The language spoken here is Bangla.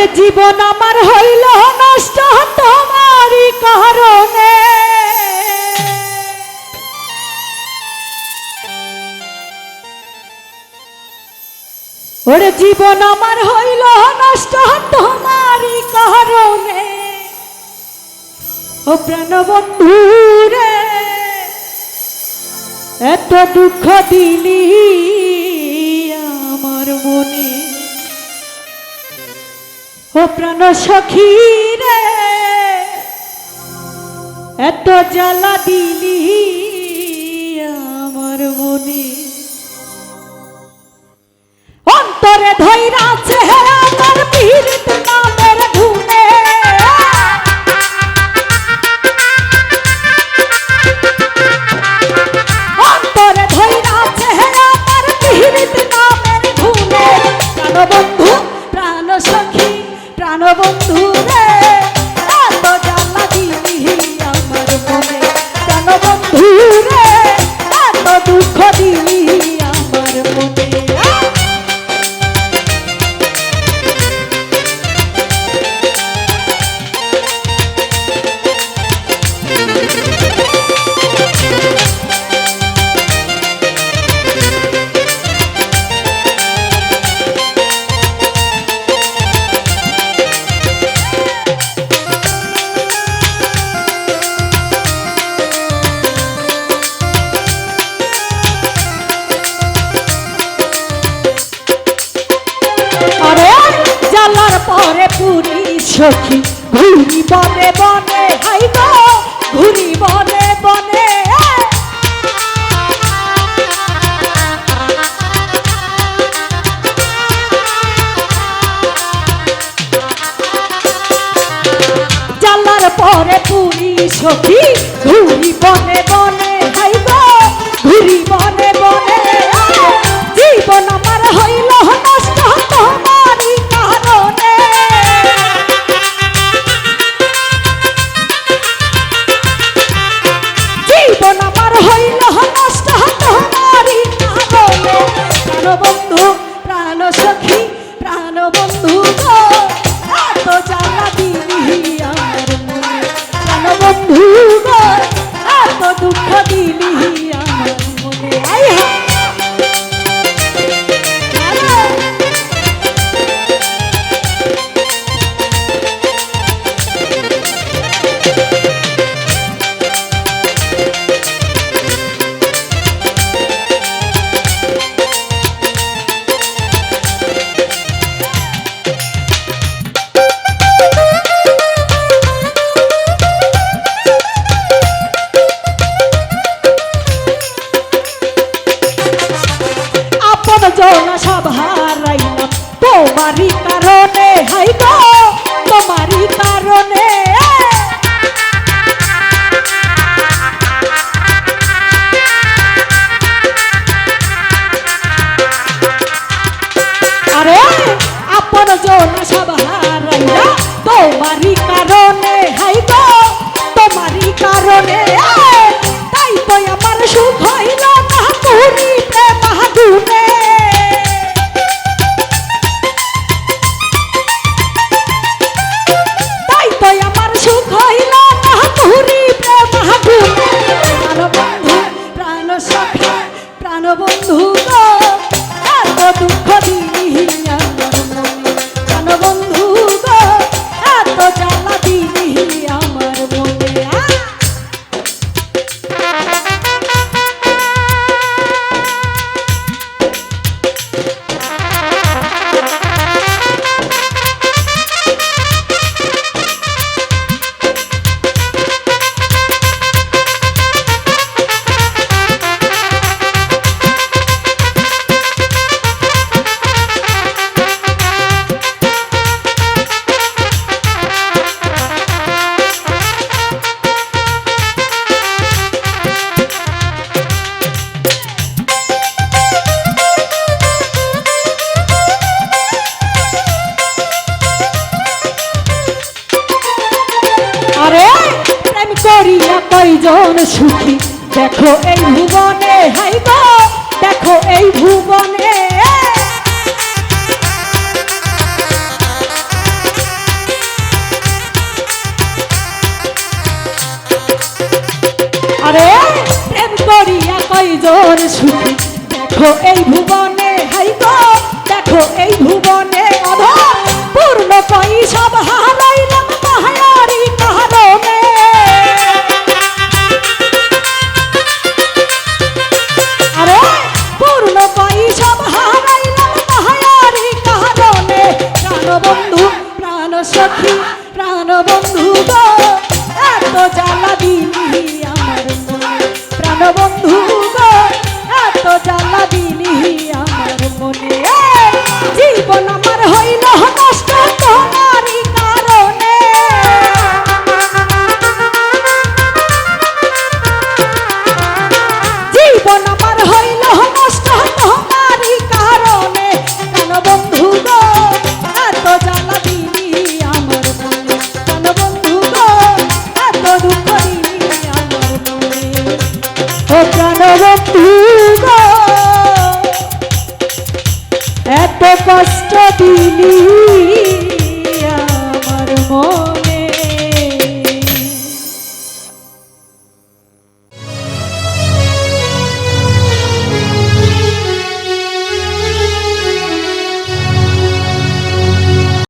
আমার জীবন আমার হইল নষ্ট তোমারই কারণে। ওরে জীবন আমার হইল নষ্ট তোমারই কারণে। ও প্রাণ বন্ধু রে, এত দুঃখ দিলি। প্রাণ সখী রে এত জ্বালা দিলি আমার মনে। ঘুরি সখী ঘুরি বনে বনে হাই গো ঘুরি বনে বনে। আলোচনা সভা প্রয়োজন সুখী? দেখো এই ভুবনে হাইব দেখো এই ভুবনে। আরে, প্রেম করিয়া কয়জন সুখী? দেখো এই ভুবনে হাইব দেখো এই ভুবনে। প্রাণবন্ধু এত কষ্ট দিলি।